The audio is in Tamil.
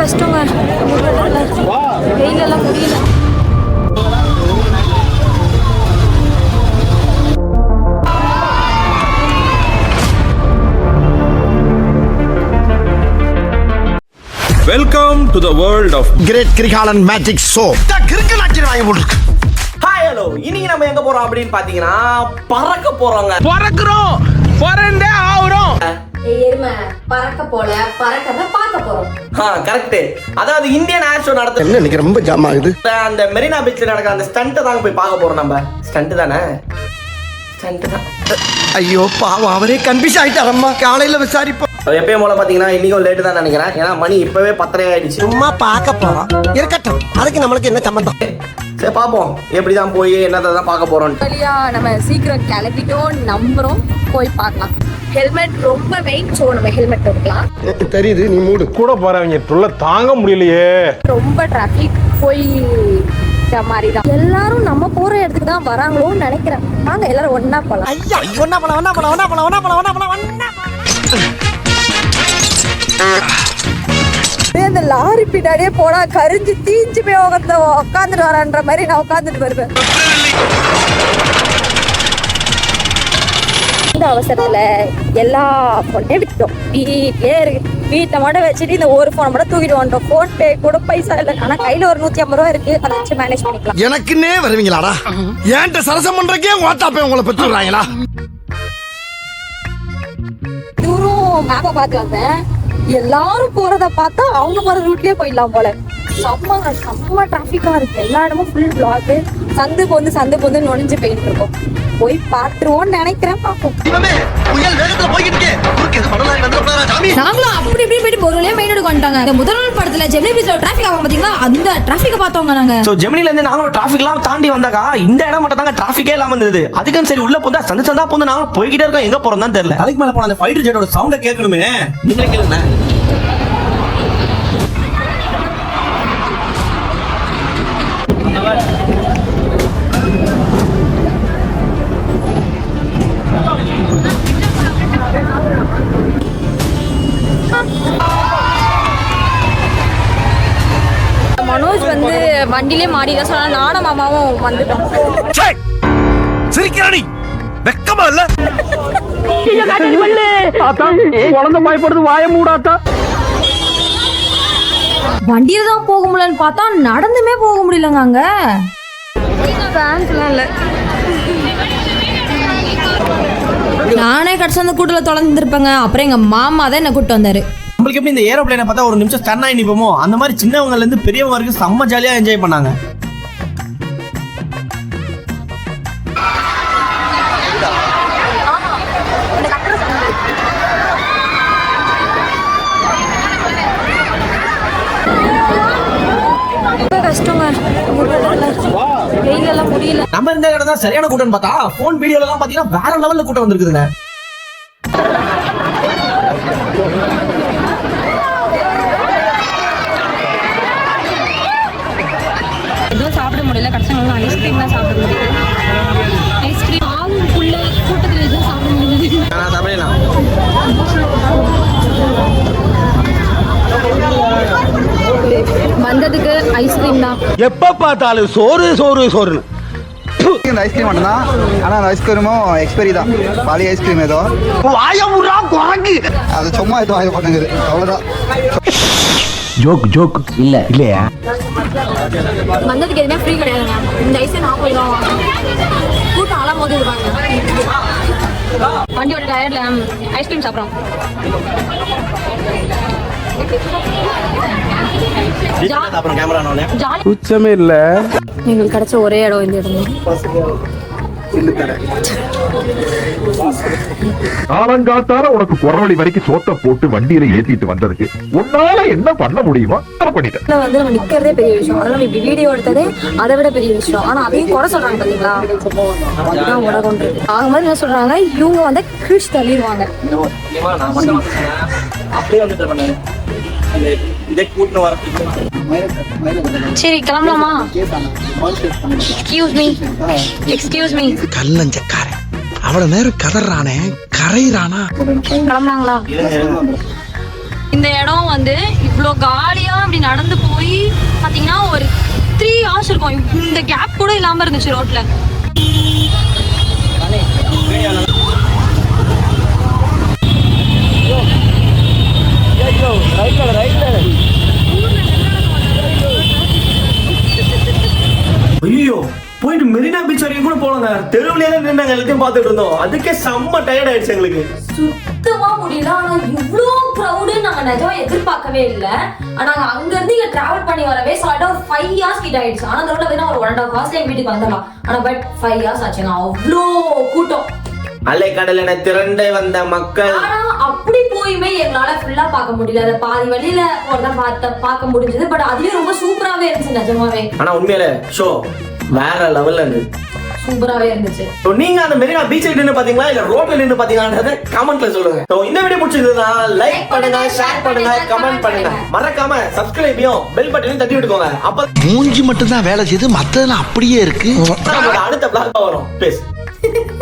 கஷ்டங்க. வெயிலெல்லாம் முடியல. Welcome to the world of great Kirikalan magic show கிறுக்கு நாட்டி வாங்கி போட்டுருக்கு. ஹாய் ஹலோ இன்னைக்கு நம்ம எங்க போறோம் அப்படின்னு பாத்தீங்கன்னா பறக்க போறோங்க. பறக்குறோம். பறந்தே ஆகுறோம். பறக்க போல பறக்கத பார்க்க போறோம். கரெக்ட் அதாவது இந்தியன் ஏர் ஷோ நடத்த என்ன இன்னைக்கு ரொம்ப ஜாம் ஆகுது? அந்த மெரினா பீச்ல நடக்கிற அந்த ஸ்டண்ட் தாங்க போய் பார்க்க போறோம் நம்ம. ஸ்டண்ட் தானே? ஸ்டண்ட் தான். ஐயோ பாவம் அவரே கன்ஃபியூஸ் ஆயிட்டாரம்மா. காலையில விசாரிப்போம். எப்பயும் போல பாத்தீங்கன்னா இன்னைக்கும் லேட்டு தான் நினைக்கிறேன். ஏன்னா மணி இப்பவே பத்தரை ஆயிடுச்சு. சும்மா பார்க்க போறோம். இருக்கட்டும். அதுக்கு நம்மளுக்கு என்ன சம்பந்தம்? சரி பார்ப்போம். எப்படிதான் போய் என்னத்தை தான் பார்க்க போறோம் நம்ம சீக்கிரம் கிளம்பிட்டோம் நம்புறோம். போய் பார்க்கலாம். ஹெல்மெட் ரொம்ப மெயின் ஸோ நம்ம ஹெல்மெட் எடுக்கலாம். தெரியுது நீ மூடு. கூட போறவங்க தொல்லை தாங்க முடியலையே. ரொம்ப டிராஃபிக் போய் மாதிரி தான் எல்லாரும் நம்ம போற இடத்துக்கு தான் வராங்களோன்னு நினைக்கிறேன். வாங்க எல்லாரும் ஒண்ணா போலாம். ஐயா ஒன்னா போல ஒன்னா போல ஒன்னா போல ஒன்னா போல ஒன்னா போல ஒன்னா அப்படியே அந்த லாரி பின்னாடியே போனா கரிஞ்சு தீஞ்சு போய் உட்காந்து உட்காந்துட்டு வரான்ற மாதிரி நான் உட்காந்துட்டு வருவேன். இந்த அவசரத்துல எல்லா போனையும் விட்டோம் வீட்லயே இருக்கு வீட்டை மட்டும் வச்சுட்டு இந்த ஒரு போனை மட்டும் தூக்கிட்டு வந்துட்டோம். போன் பே கூட பைசா இல்லை. ஆனா கையில ஒரு நூத்தி ஐம்பது ரூபா இருக்கு. அதை வச்சு மேனேஜ் பண்ணிக்கலாம். எனக்குன்னே வருவீங்களாடா? ஏன்ட்ட சரசம் பண்றக்கே ஓட்டாப்பே உங்களை பெற்றுறாங்களா தூரம் மேப்பை பார்த்து வந்தேன் எல்லாரும் போறத பார்த்தா அவங்க போற ரூட்லயே போயிடலாம் போல. செம்ம செம்ம டிராஃபிக்கா இருக்கு. எல்லா இடமும் ஃபுல் பிளாக் சந்து பொந்து சந்து பொந்து நுழைஞ்சு போயிட்டு இருக்கோம். போய் பார்த்துருவோம்னு நினைக்கிறேன் பார்ப்போம். சாமி? நாங்களும் அப்படி இப்படி போயிட்டு பொருளே மெயின் ரோடுக்கு வந்துட்டாங்க. இந்த முதல் படத்துல ஜெமினி பீச்ல டிராஃபிக் ஆகும் பாத்தீங்களா? அந்த டிராஃபிக்க பார்த்தவங்க நாங்க. ஸோ ஜெமினில இருந்து நாங்களும் டிராஃபிக்லாம் தாண்டி வந்தாக்கா இந்த இடம் மட்டும் தாங்க டிராஃபிக்கே இல்லாம இருந்தது. அதுக்கும் சரி உள்ள போந்தா சந்து சந்தா போந்து நாங்களும் போய்கிட்டே இருக்கோம். எங்க போறோம் தான் தெரியல. அதுக்கு மேல போன அந்த ஃபைட்டர் ஜெட்டோட சவுண்ட கேட்கணுமே. நீங்களே கேளுங்க வந்து வண்டிலே மாடி தான் சொன்னா நானும் மாமாவும் வந்துட்டோம். சிரிக்கிறானி வெக்கமா இல்ல? குழந்தை பயப்படுது வாய மூடாத்தா. வண்டியில தான் போக முடியலன்னு பார்த்தா நடந்துமே போக முடியலங்க அங்க. இல்லை. நானே கடைசி அந்த கூட்டத்துல தொலைஞ்சிருப்பேங்க அப்புறம் எங்க மாமா தான் என்ன கூட்டு வந்தாரு. நம்மளுக்கு எப்படி இந்த ஏரோப்ளேனை பார்த்தா ஒரு நிமிஷம் ஸ்டன் ஆகி நிப்போமோ? அந்த மாதிரி சின்னவங்கல இருந்து பெரியவங்க வரைக்கும் செம்ம ஜாலியா என்ஜாய் பண்ணாங்க. நம்ம இருந்த இடம் தான் சரியான கூட்டம் பார்த்தா போன் வீடியோல எல்லாம் பாத்தீங்கன்னா வேற லெவல்ல கூட்டம் வந்திருக்குதுங்க. வந்ததுக்கு ஐஸ்கிரீம் தான். எப்ப பார்த்தாலும் சோறு சோறு சோறுன்னு. இந்த ஐஸ்கிரீம் மட்டும்தான் ஆனால் அந்த ஐஸ்கிரீமும் எக்ஸ்பைரி தான். பழைய ஐஸ்கிரீம் ஏதோ. வாயமுறா குரங்கு. அது சும்மா ஏதோ வாங்கி பண்ணுங்குது அவ்வளோதான் ஜோக் ஜோக் இல்ல இல்லையா? வந்ததுக்கு எதுவுமே ஃப்ரீ கிடையாதுங்க இந்த ஐஸை நான் போய் தான் வாங்கணும் கூட்டம் அலாம் போது இருப்பாங்க வண்டியோட டயர்ல ஐஸ்கிரீம் சாப்பிட்றோம். அப்புறம் கேமரா உச்சமே இல்ல. எங்களுக்கு கிடைச்ச ஒரே இடம் இந்த இடம். காலங்காத்தால உனக்கு குறவழி வரைக்கும் சோத்த போட்டு வண்டியில ஏத்திட்டு வந்ததுக்கு உன்னால என்ன பண்ண முடியுமோ அதை பண்ணிட்டேன். வந்து நம்ம நிக்கிறதே பெரிய விஷயம். அதெல்லாம் இப்படி வீடியோ எடுத்ததே அதை விட பெரிய விஷயம். ஆனா அதையும் குறை சொல்றாங்க பாத்தீங்களா? அதுதான் உலகம்ன்றது ஆகும்போது என்ன சொல்றாங்க இவங்க வந்து கிறிஸ் தள்ளிடுவாங்க. அப்படியே வந்துட்டு பண்ணாரு இதே கூட்டு வரதுக்கு சரி கிளம்பலாமா? எக்ஸ்கியூஸ் மீ எக்ஸ்கியூஸ் மீ கல்லஞ்சக்காரன். அவ்வளவு நேரம் கதறானே கரையிறானா? கிளம்பலாங்களா இந்த இடம் வந்து இவ்வளோ காலியா அப்படி நடந்து போய் பாத்தீங்கன்னா ஒரு த்ரீ ஹவர்ஸ் இருக்கும். இந்த கேப் கூட இல்லாம இருந்துச்சு ரோட்ல ஐயோ போயிட்டு மெரினா பீச் வரைக்கும் கூட போலங்க தெருவுலயே தான் நின்னாங்க எல்லாத்தையும் பார்த்துட்டு இருந்தோம். அதுக்கே செம்ம டயர்ட் ஆயிடுச்சு எங்களுக்கு. சுத்தமா முடியல. ஆனா இவ்ளோ க்ரௌடு நாங்க நிஜமா எதிர்பார்க்கவே இல்ல. ஆனா அங்க இருந்து இங்க டிராவல் பண்ணி வரவே சாலிடா ஒரு ஃபைவ் ஹார்ஸ் கிட்ட ஆயிடுச்சு. ஆனா அந்த ரோட்ல வேணா ஒரு ஒன் அண்ட் ஹாஃப் ஹவர்ஸ்ல எங்க வீட்டுக்கு வந்துடலாம். ஆனா பட் ஃபைவ் ஹார்ஸ் ஆச்சுங்க. அவ்வளோ கூட்டம். அலைக்கடலென திரண்டு வந்த மக்கள். போயுமே எங்களால ஃபுல்லா பார்க்க முடியல. அதை பாதி வழியில ஒரு தான் பார்த்த பார்க்க முடிஞ்சது. பட் அதுலயும் ரொம்ப சூப்பராவே இருந்துச்சு நிஜமாவே. ஆனா உண்மையில ஷோ வேற லெவல்ல இருந்துச்சு சூப்பராவே இருந்துச்சு. நீங்க அந்த மெரினா பீச் நின்னு பாத்தீங்களா இல்ல ரோட்ல நின்னு பாத்தீங்களான்றத கமெண்ட்ல சொல்லுங்க. So, இந்த வீடியோ பிடிச்சிருந்தா லைக் பண்ணுங்க ஷேர் பண்ணுங்க கமெண்ட் பண்ணுங்க. மறக்காம சப்ஸ்கிரைபையும் பெல் பட்டனையும் தட்டி விட்டுக்கோங்க. அப்ப மூஞ்சி மட்டும் தான் வேலை செய்யுது மத்ததெல்லாம் அப்படியே இருக்கு. அடுத்த பிளாக் வரும். பேசு